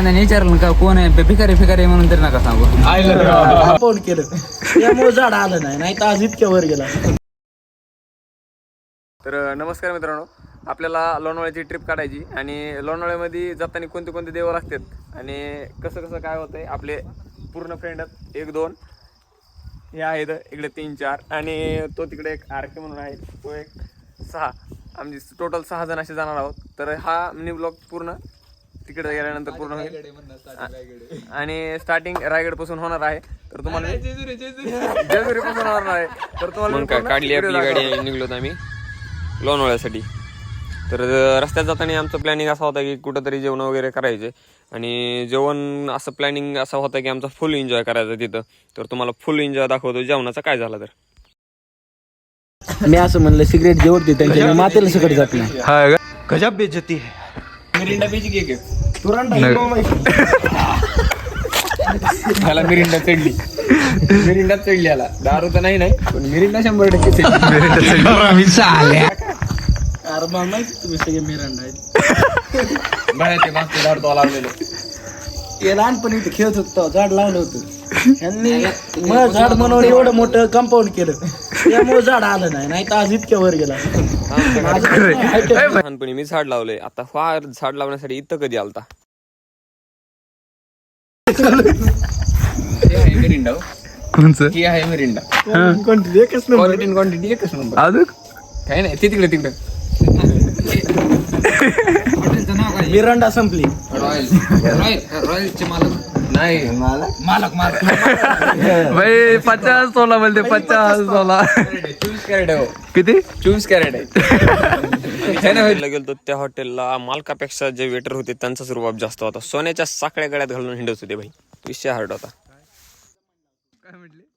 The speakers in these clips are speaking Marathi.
एखाद्याने विचारलं का कोण आहे? भिकारी भिकारी आहे म्हणून तरी नका सांगू. कंपाऊंड केलं. त्यामुळे झाड आलं नाही. नाही तर आज इतक्या वर गेला. तर नमस्कार मित्रांनो. आपल्याला लोणावळ्याची ट्रिप काढायची आणि लोणावळ्यामध्ये जाताना कोणते कोणते देव लागतात? आणि कसं कसं काय होतंय? आपले पूर्ण फ्रेंड एक दोन. हे आहेत. इकडे तीन चार. आणि तो तिकडे एक आर के म्हणून आहे. तो एक सहा. आमची टोटल सहा जण असे जाणार आहोत. तर हा मिनी ब्लॉग पूर्ण तिकडे गेल्यानंतर पूर्ण होईल. आणि स्टार्टिंग रायगड. पासून होणार आहे. तर तुम्हाला जेजुरी पासून होणार आहे. तर तुम्हाला मग काय पूर्ण काढली आपली. गाडी निघलो आम्ही. लोणावळ्यासाठी तर रस्त्यात जाताना आमचं प्लॅनिंग असा होता की कुठंतरी जेवण वगैरे करायचे. आणि जेवण असं प्लॅनिंग असा होता की आमचा फुल एन्जॉय करायचा तिथं. तर तुम्हाला फुल एन्जॉय दाखवतो. जेवणाचा काय झाला तर. मी असं म्हणलं सिगरेट जेवढते त्यांच्या मातेला सकट जात नाही. गजब बेइज्जती है. मिरिंडा बीच घे घे. त्याला मिरिंडा चढली. मिरिंडा चढली आला दारू तर नाही नाही पण मिरिंडा शंभर टक्के चढली. अरे मला माहिती तुम्ही सगळे मिरांडा आहेत. बाहेरचे मागचे दारू तो लावलेलं. हे लहानपणी इथे खेळत होतो झाड लावलं होतं. यांनी मग झाड म्हणून एवढं मोठं कंपाऊंड केलं. त्यामुळे झाड आलं नाही नाही तर आज इतक्या वर गेला. लहानपणी मी झाड लावलंय आता फार झाड लावण्यासाठी इथं कधी आलता? हे आहे मिरिंडा कोणचं? ही आहे मिरिंडा. कोणती एकच नंबर क्वालिटी क्वांटिटी एकच नंबर अजून? काही नाही ते तिकडे तिकडे. मिरांडा संपली. रॉयल रॉयल रॉयलचे मालक. नाही मालक. मालक. भाई पचास सोला बोलते पचास सोला. चोवीस कॅरेट आहे हो. किती? चोवीस कॅरेट आहे. गेलो त्या हॉटेलला. मालकापेक्षा जे वेटर होते त्यांचाच रुबाब जास्त होता. सोन्याच्या साखळ्या गळ्यात घालून हिंडत होते भाई. विषय हार्ड होता. लोणावळ्याला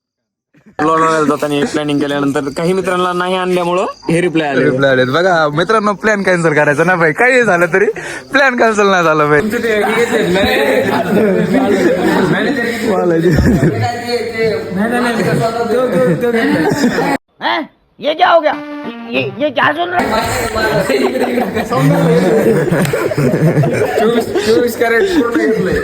जाताना प्लॅनिंग केल्यानंतर काही मित्रांना नाही आणल्यामुळं हे रिप्लाय आले. रिप्लाय आलेत. बघा मित्रांनो प्लॅन कॅन्सल करायचा ना भाई. काही झालं तरी प्लॅन कॅन्सल नाही झालं भाई. चोवीस कॅरेट पूर्ण घेतलंय.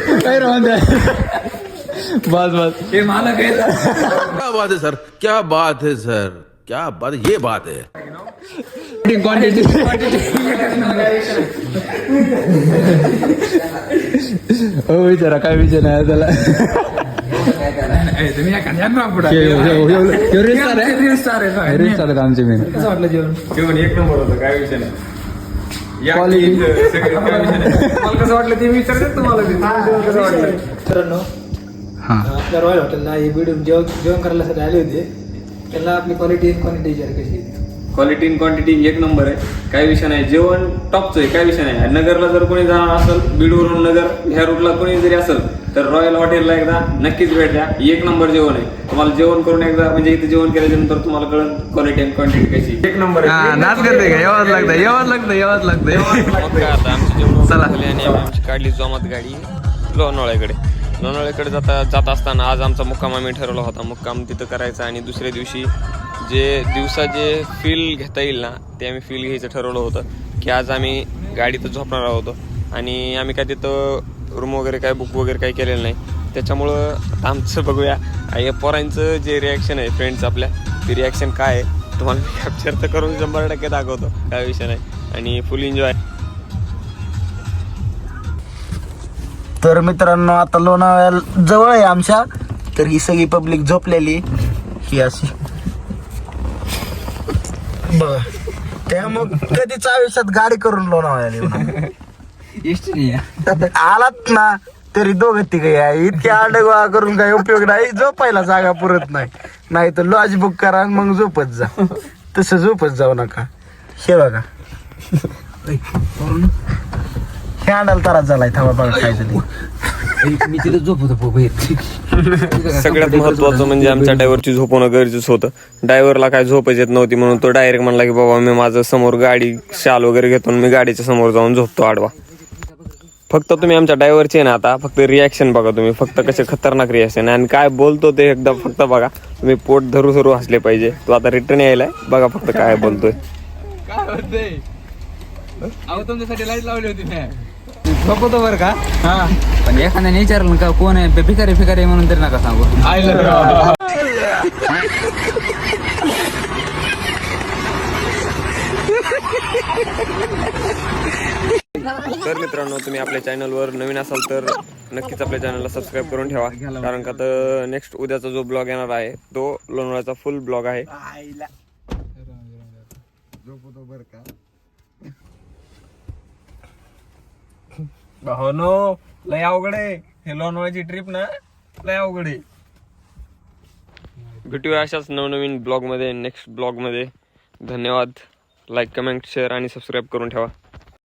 बस बस हे मालक आहे क्या बात है सर? क्या बात है सर? क्या बात ये बात है। क्वांटिटी हो विचारा काय विचार नाही त्याला? तुम्ही एखाद्या पुढे रिस्टार आहेत आमचे मेन जेवण? एक नंबर होतं काय विषय नाही. या Quality. की इथं सगळे काय विषय नाही. तुम्हाला कसं वाटलं ते विचारतात तुम्हाला ते. तुम्हाला कसं वाटलं? मित्रांनो आपल्या रॉयल हॉटेलला हे जेवण जेवण करायला आले होते. त्यांना आपली क्वालिटी क्वालिटी विचार कशी. क्वालिटी इन क्वांटिटी एक नंबर आहे. काय विषय नाही. जेवण टॉपचं आहे. काय विषय नाही. नगरला जर कोणी जाणार असेल बीडवरून नगर ह्या रूटला कोणी जरी असेल तर रॉयल हॉटेलला एकदा नक्कीच भेट द्या. एक नंबर जेवण आहे. तुम्हाला जेवण करून एकदा म्हणजे इथे जेवण केल्यानंतर तुम्हाला कळेल क्वालिटी अँड क्वांटिटी कशी एक नंबर आहे. नाच करते का? येवाच लागतं येवाच लागतं येवाच लागतं मग काय आता आमची जेवण चला. आणि आमची काढली जोमात गाडी. लोणावळ्याकडे लोणावळ्याकडे जाता जात असताना आज आमचा मुक्काम आम्ही ठरवला होता. मुक्काम तिथं करायचा आणि दुसऱ्या दिवशी जे दिवसा जे फील घेता येईल ना ते आम्ही फील घ्यायचं ठरवलं होतं की आज आम्ही गाडीतच झोपणार आहोत आणि आम्ही काय तिथं रूम वगैरे काय बुक वगैरे काही केलेलं नाही. त्याच्यामुळं आता आमचं बघूया. आणि या पोरांचं जे रिॲक्शन आहे फ्रेंड्स आपल्या ते रिॲक्शन काय आहे तुम्हाला मी कॅप्चर तर करून शंभर टक्के दाखवतो. काय विषय नाही. आणि फुल एन्जॉय तर मित्रांनो आता लोणावळ्या जवळ आहे आमच्या. तर ही सगळी पब्लिक झोपलेली ही अशी. बघा. त्यामुळे कधीच आयुष्यात गाडी करून लोणावळ्याला. आलात ना तरी दोघं तिघ या. इतके आडगोळा करून काही उपयोग नाही. झोपायला जागा पुरत नाही. नाही तर लॉज बुक करा मग झोपत जा. तसं झोपत जाऊ नका. हे बघा. अंडाला त्रास झालाय थांबा बघा काय झाली मी तिथं झोपत होतो बाहेर सगळ्यात महत्वाचं म्हणजे आमच्या ड्रायव्हरची झोप होणं गरजेचं होतं. ड्रायव्हरला काय झोपच येत नव्हती म्हणून तो डायरेक्ट म्हणला की बाबा मी माझं समोर गाडी शाल वगैरे घेतो आणि मी गाडीच्या समोर जाऊन झोपतो आडवा. फक्त तुम्ही आमच्या ड्रायव्हरचे ना आता फक्त रिॲक्शन बघा तुम्ही. फक्त कसे खतरनाक रिॲक्शन आणि काय बोलतो ते एकदा फक्त बघा. तुम्ही पोट धरू धरू हसले पाहिजे. तो आता रिटर्न यायलाय बघा फक्त काय बोलतोय. काय होतंय? अहो तुमच्यासाठी लाइट लावली होती मी. झोपतो बर का? हा. पण एखाद्याने विचारलं का कोण आहे? भिकारी भिकारी आहे म्हणून तरी नका सांगू. तर मित्रांनो तुम्ही आपल्या चॅनलवर नवीन असाल तर नक्कीच आपल्या चॅनलला सबस्क्राईब करून ठेवा. कारण का तर नेक्स्ट उद्याचा जो ब्लॉग येणार आहे तो लोणावळ्याचा फुल ब्लॉग आहे. भावनो लय अवघड आहे. हे लोणावळ्याची ट्रिप ना लय अवघड आहे. भेटूया अशाच नवनवीन ब्लॉगमध्ये नेक्स्ट ब्लॉगमध्ये. धन्यवाद. लाईक कमेंट शेअर आणि सबस्क्राईब करून ठेवा.